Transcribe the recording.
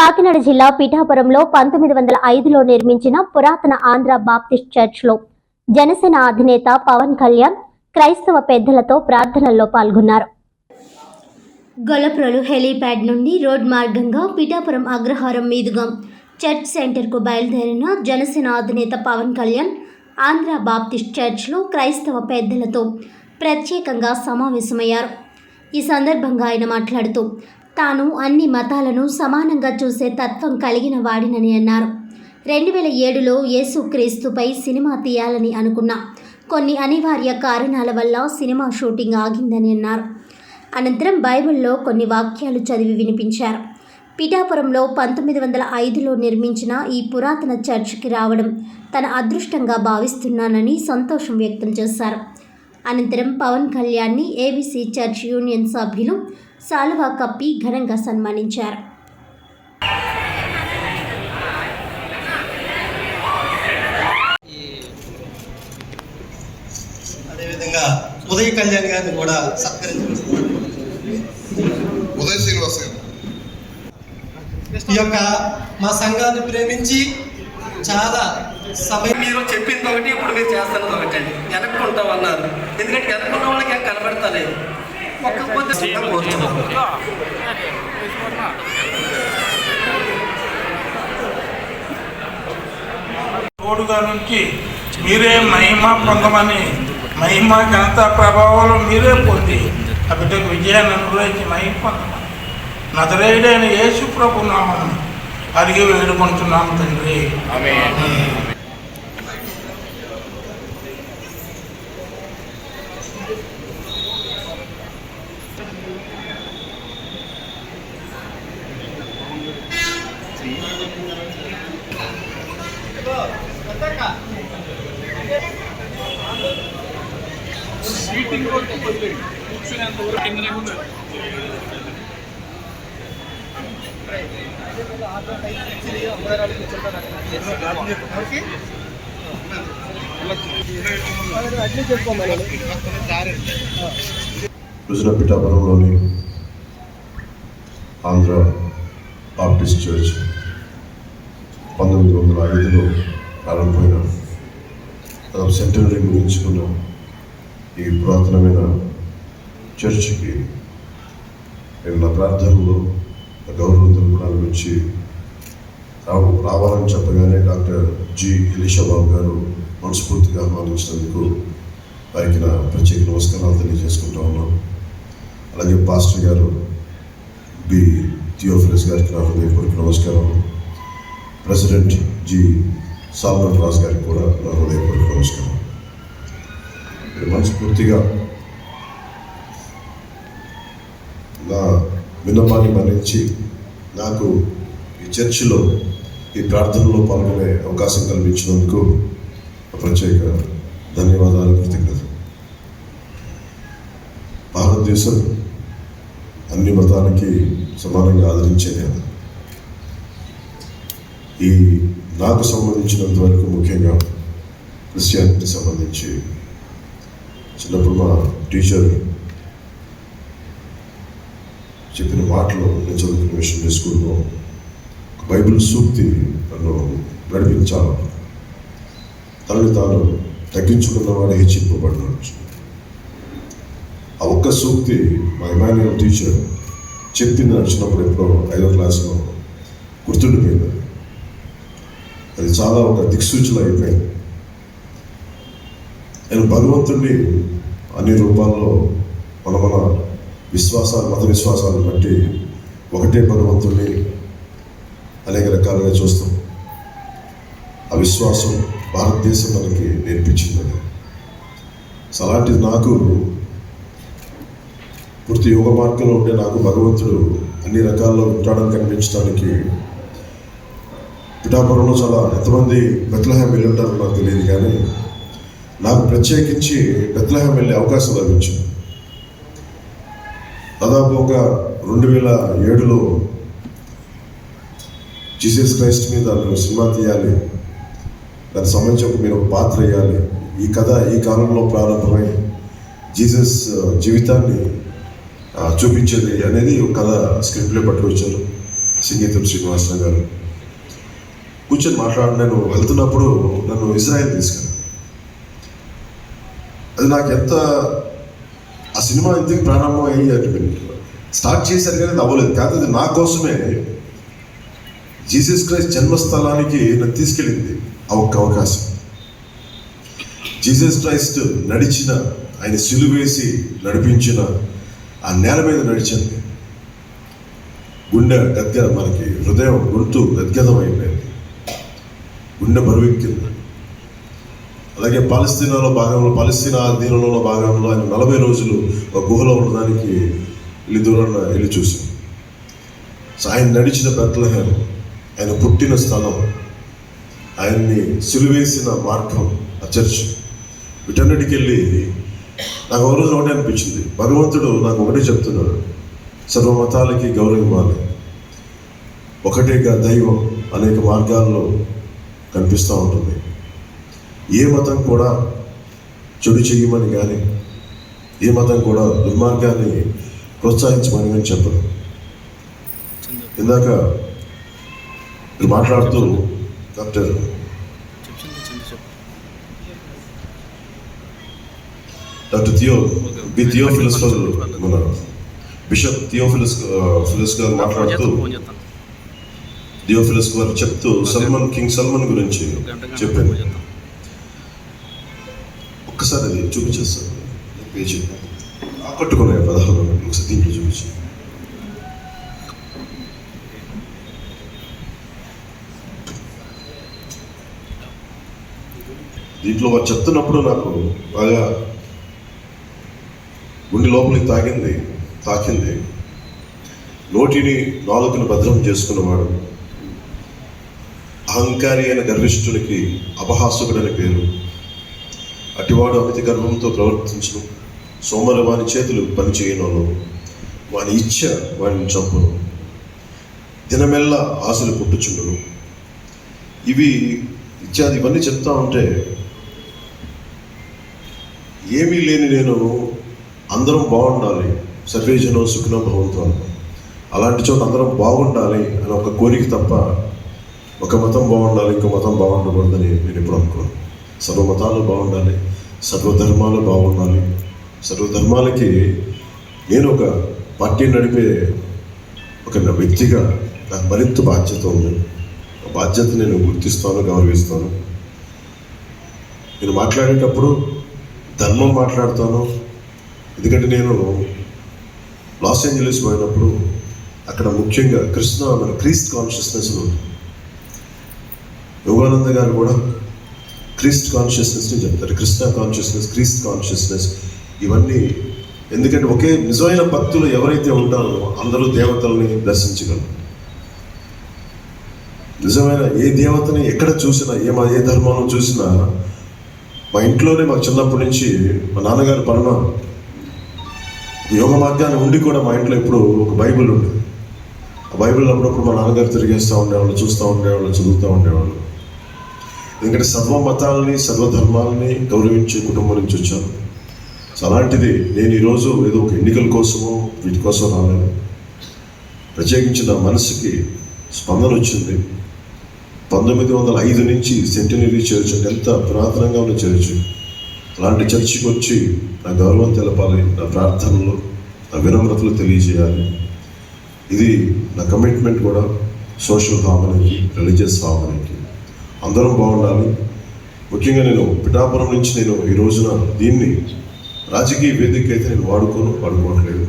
కాకినాడ జిల్లా పిఠాపురంలో పంతొమ్మిది వందల ఐదులో నిర్మించిన పురాతన ఆంధ్ర బాప్టిస్ట్ చర్చ్లో జనసేన అధినేత పవన్ కళ్యాణ్ క్రైస్తవ పెద్దలతో ప్రార్థనల్లో పాల్గొన్నారు. గొల్లప్రోలు హెలీప్యాడ్ నుండి రోడ్ మార్గంగా పిఠాపురం అగ్రహారం మీదుగా చర్చ్ సెంటర్కు బయలుదేరిన జనసేన అధినేత పవన్ కళ్యాణ్ ఆంధ్ర బాప్టిస్ట్ చర్చ్లో క్రైస్తవ పెద్దలతో ప్రత్యేకంగా సమావేశమయ్యారు. ఈ సందర్భంగా ఆయన మాట్లాడుతూ తాను అన్ని మతాలను సమానంగా చూసే తత్వం కలిగిన వాడినని అన్నారు. రెండు వేల ఏడులో యేసుక్రీస్తుపై సినిమా తీయాలని అనుకున్నా. కొన్ని అనివార్య కారణాల వల్ల సినిమా షూటింగ్ ఆగిందని అన్నారు. అనంతరం బైబిల్లో కొన్ని వాక్యాలు చదివి వినిపించారు. పిఠాపురంలో పంతొమ్మిది వందల ఐదులో నిర్మించిన ఈ పురాతన చర్చికి రావడం తన అదృష్టంగా భావిస్తున్నానని సంతోషం వ్యక్తం చేశారు. అనంతరం పవన్ కళ్యాణ్ని ఏబీసీ చర్చ్ యూనియన్ సభ్యులు సాలువా కప్పి ఘనంగా సన్మానించారు. అదేవిధంగా ఉదయ కళ్యాణ్ గారిని కూడా సత్కరించుకుంటున్నాను ఉదయ్ శ్రీనివాస్ గారు. ఈ యొక్క మా సంఘాన్ని ప్రేమించి చాలా సమయం మీరు చెప్పింది ఒకటి ఇప్పుడు మీరు చేస్తున్నది ఒకటి అండి వెనక్కుంటాం అన్నారు ఎందుకంటే వెనక్కున్న వాళ్ళకి ఏం కనబడతలేదు ఒక్కపోతే నుంచి మీరే మహిమ పొందమని మహిమ ఘనత ప్రభావాలు మీరే పొంది ఆ బిడ్డకు విజయాన్ని అనుగ్రహించి మహిమ పొందమని. నదరేడైన యేసు ప్రభు నామని అడిగి వేడుకుంటున్నాం తండ్రి. రుజునపిఠాపురంలోని ఆంధ్ర బాప్టిస్ట్ చర్చ్ పంతొమ్మిది వందల ఐదులో ప్రారంభమైన దాదాపు సెంటనరీ ముగించుకున్న ఈ పురాతనమైన చర్చికి నేను నా ప్రార్థనలో గౌరవంతో గౌరవం తెలపడానికి వచ్చి రావు రావాలని చెప్పగానే డాక్టర్ జి. ఎలీషా బాబు గారు మనస్ఫూర్తిగా ఆహ్వానించినందుకు వారికి నా ప్రత్యేక నమస్కారాలు తెలియజేసుకుంటా ఉన్నాను. అలాగే పాస్టర్ గారు బి. థియోఫిలస్ గారికి నా హృదయపూర్వక నమస్కారం ప్రెసిడెంట్ జి. సాల్మన్ రాజ్ గారికి కూడా నా హృదయపూర్వక నమస్కారం. మనస్ఫూర్తిగా నా విన్నపాన్ని మరణించి నాకు ఈ చర్చిలో ఈ ప్రార్థనలో పాల్గొనే అవకాశం కల్పించినందుకు ప్రత్యేక ధన్యవాదాలు కృతజ్ఞతలు. భారతదేశం అన్ని మతాలకి సమానంగా ఆదరించేది అది. ఈ నాకు సంబంధించినంత వరకు ముఖ్యంగా క్రిస్టియానిటీ సంబంధించి చిన్నప్పుడు మా టీచర్ చెప్పిన మాటలు నేను చదువుకున్న మిషనరీ స్కూల్లో ఒక బైబిల్ సూక్తి నన్ను నడిపించాలి తనని తాను తగ్గించుకున్నవాడు హెచ్చింపబడినాడు ఆ ఒక్క సూక్తి మా ఇమాన్యువల్ టీచర్ చెప్పింది నాకు చిన్నప్పుడు ఎప్పుడో ఐదో క్లాస్లో గుర్తుండిపోయింది. నేను చాలా ఒక దిక్సూచన అయిపోయాను. నేను భగవంతుడిని అన్ని రూపాల్లో మన మన విశ్వాసాలు మత విశ్వాసాలను బట్టి ఒకటే భగవంతుడిని అనేక రకాలుగా చూస్తాం. ఆ విశ్వాసం భారతదేశం మనకి నేర్పించింది సో అలాంటిది నాకు పూర్తి యోగ మార్గంలో ఉండే నాకు భగవంతుడు అన్ని రకాల్లో ఉంటాడని కనిపించడానికి పిఠాపురంలో చాలా ఎంతమంది బెత్లహాం వెళ్ళి ఉంటారో నాకు తెలియదు కానీ నాకు ప్రత్యేకించి బెత్లహాం వెళ్ళే అవకాశం లభించింది. దాదాపు ఒక రెండు వేల ఏడులో జీసస్ క్రైస్ట్ మీద మేము సినిమా తీయాలి దానికి సంబంధించి మీరు ఒక పాత్ర వేయాలి. ఈ కథ ఈ కాలంలో ప్రారంభమై జీసస్ జీవితాన్ని చూపించేది అనేది ఒక కథ స్క్రిప్ట్లో పట్టుకొచ్చారు. సింగీతం శ్రీనివాసరావు గారు. కూర్చొని మాట్లాడు నేను వెళ్తున్నప్పుడు నన్ను ఇజ్రాయెల్ తీసుకెళ్ళాను అది నాకు ఎంత ఆ సినిమా ఇంతకు ప్రారంభం అయ్యి స్టార్ట్ చేశారు కానీ అది అవ్వలేదు. కాదు అది నా కోసమే. జీసస్ క్రైస్ట్ జన్మస్థలానికి నన్ను తీసుకెళ్ళింది ఆ ఒక్క అవకాశం. జీసస్ క్రైస్ట్ నడిచిన ఆయన సిలువేసి నడిపించిన ఆ నేల మీద నడిచింది. గుండె గద్గ మనకి హృదయం గొంతు గద్గదం అయిపోయింది గుండె బరువెక్కింది అలాగే పాలస్తీనాలో భాగంలో పాలస్తీనా దీనిలో భాగంలో ఆయన నలభై రోజులు ఒక గుహలో ఉండడానికి వెళ్ళి దూరాన వెళ్ళి చూసాం సో ఆయన నడిచిన బెత్లహేం ఆయన పుట్టిన స్థలం ఆయన్ని సిలువేసిన మార్గం ఆ చర్చ్. వీటన్నిటికి వెళ్ళి నాకు ఒక రోజు ఒకటే అనిపించింది. భగవంతుడు నాకు ఒకటే చెప్తున్నాడు. సర్వ మతాలకి గౌరవం ఇవ్వాలి. ఒకటే దైవం అనేక మార్గాల్లో కనిపిస్తూ ఉంటుంది. ఏ మతం కూడా చెడు చేయమని కానీ ఏ మతం కూడా దుర్మార్గాన్ని ప్రోత్సహించమని కానీ చెప్పదు ఇందాక మీరు మాట్లాడుతూ doctor doctor theo B Theophilus మన బిషప్ థియోఫిలస్ ఆ, ఫిలస్ గారు మాట్లాడుతూ థియోఫిలస్ గారు చెప్తూ సల్మాన్ కింగ్ సల్మాన్ గురించి చెప్పాను. ఒక్కసారి అది చూపించేస్తాను. పేజీ ఆకట్టుకున్నాయి పదహారు ఒకసారి దీంట్లో చూపించి. దీంట్లో వారు చెప్తున్నప్పుడు నాకు బాగా గుండె లోపలికి తాగింది తాకింది. నోటిని నాలుకను భద్రం చేసుకున్నవాడు. అహంకారి అయిన గర్విష్ఠునికి అపహాసుకుడని పేరు. అటివాడు అమితి గర్వంతో ప్రవర్తించను. సోమరు వాని చేతులు పనిచేయను వాని ఇచ్చ వాడిని చంపును. దినమెల్ల ఆశలు పుట్టుచుండును. ఇవి ఇత్యాది ఇవన్నీ చెప్తా ఉంటే ఏమీ లేని నేను అందరం బాగుండాలి. సర్వేజనో సుఖనో భవంతో అలాంటి చోట అందరం బాగుండాలి అని ఒక కోరిక తప్ప ఒక మతం బాగుండాలి ఇంకో మతం బాగుండకూడదని నేను ఎప్పుడు అనుకోను. సర్వ మతాలు బాగుండాలి సర్వధర్మాలు బాగుండాలి. సర్వధర్మాలకి నేను ఒక పార్టీ నడిపే ఒక వ్యక్తిగా నాకు మరింత బాధ్యత ఉంది. ఆ బాధ్యత నేను గుర్తిస్తాను గౌరవిస్తాను. నేను మాట్లాడేటప్పుడు ధర్మం మాట్లాడతాను. ఎందుకంటే నేను లాస్ ఏంజలీస్ పోయినప్పుడు అక్కడ ముఖ్యంగా కృష్ణ మన క్రీస్త్ కాన్షియస్నెస్ ఉంది. యోగానంద గారు కూడా క్రీస్ట్ కాన్షియస్నెస్ని చెప్తారు. కృష్ణ కాన్షియస్నెస్ క్రీస్ట్ కాన్షియస్నెస్ ఇవన్నీ ఎందుకంటే ఒకే నిజమైన భక్తులు ఎవరైతే ఉంటారో అందరూ దేవతల్ని దర్శించగలరు. నిజమైన ఏ దేవతని ఎక్కడ చూసినా ఏ మా ఏ ధర్మంలో చూసినా మా ఇంట్లోనే మాకు చిన్నప్పటి నుంచి మా నాన్నగారు పరమ యోగ మార్గాన్ని ఉండి కూడా మా ఇంట్లో ఇప్పుడు ఒక బైబిల్ ఉంది ఆ బైబిల్ అప్పుడప్పుడు మా నాన్నగారు తిరిగేస్తూ ఉండేవాళ్ళు చూస్తూ ఉండేవాళ్ళు చదువుతూ ఉండేవాళ్ళు. ఎందుకంటే సర్వ మతాలని సర్వ ధర్మాలని గౌరవించే కుటుంబం నుంచి వచ్చాను. సో అలాంటిది నేను ఈరోజు ఏదో ఒక ఎన్నికల కోసమో వీటి కోసం రాలేదు. ప్రత్యేకించి నా మనసుకి స్పందన వచ్చింది. పంతొమ్మిది వందల ఐదు నుంచి సెంటనరీ చర్చ్ అంటే ఎంత పురాతనంగా ఉన్న చర్చ్. అలాంటి చర్చికి వచ్చి నా గౌరవం తెలపాలి నా ప్రార్థనలు నా వినమ్రతలు తెలియజేయాలి. ఇది నా కమిట్మెంట్ కూడా సోషల్ హార్మనీకి రిలీజియస్ హార్మనీకి అందరం బాగుండాలి. ముఖ్యంగా నేను పిఠాపురం నుంచి నేను ఈ రోజున దీన్ని రాజకీయ వేదిక అయితే నేను వాడుకోను వాడుకోవట్లేదు.